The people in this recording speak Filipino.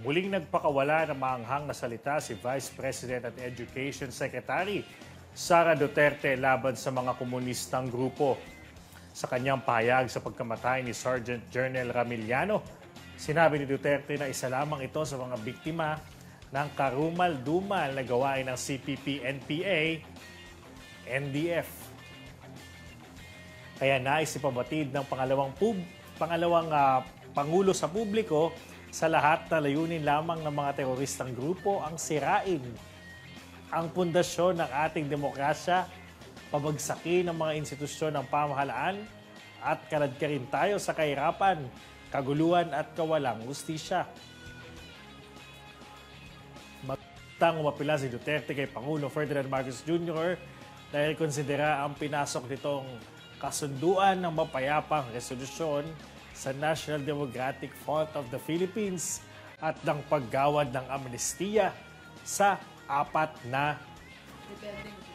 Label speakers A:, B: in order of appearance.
A: Muling nagpakawala ng maanghang na salita si Vice President at Education Secretary Sara Duterte laban sa mga komunistang grupo. Sa kanyang pahayag sa pagkamatay ni Sergeant Jernel Ramiliano, sinabi ni Duterte na isa lamang ito sa mga biktima ng karumal-dumal na gawain ng CPP-NPA, NDF. Kaya nais ipabatid ng pangalawang pub, pangalawang ah, pangulo sa publiko sa lahat na layunin lamang ng mga teroristang grupo ang sirain ang pundasyon ng ating demokrasya, pabagsakin ng mga institusyon ng pamahalaan at kaladkarin tayo sa kahirapan, kaguluhan at kawalang ustisya. Magtang umapila si Duterte kay Pangulo Ferdinand Marcos Jr. dahil konsidera ang pinasok nitong kasunduan ng mapayapang resolusyon sa National Democratic Front of the Philippines at ng paggawad ng amnestiya sa apat na
B: Depending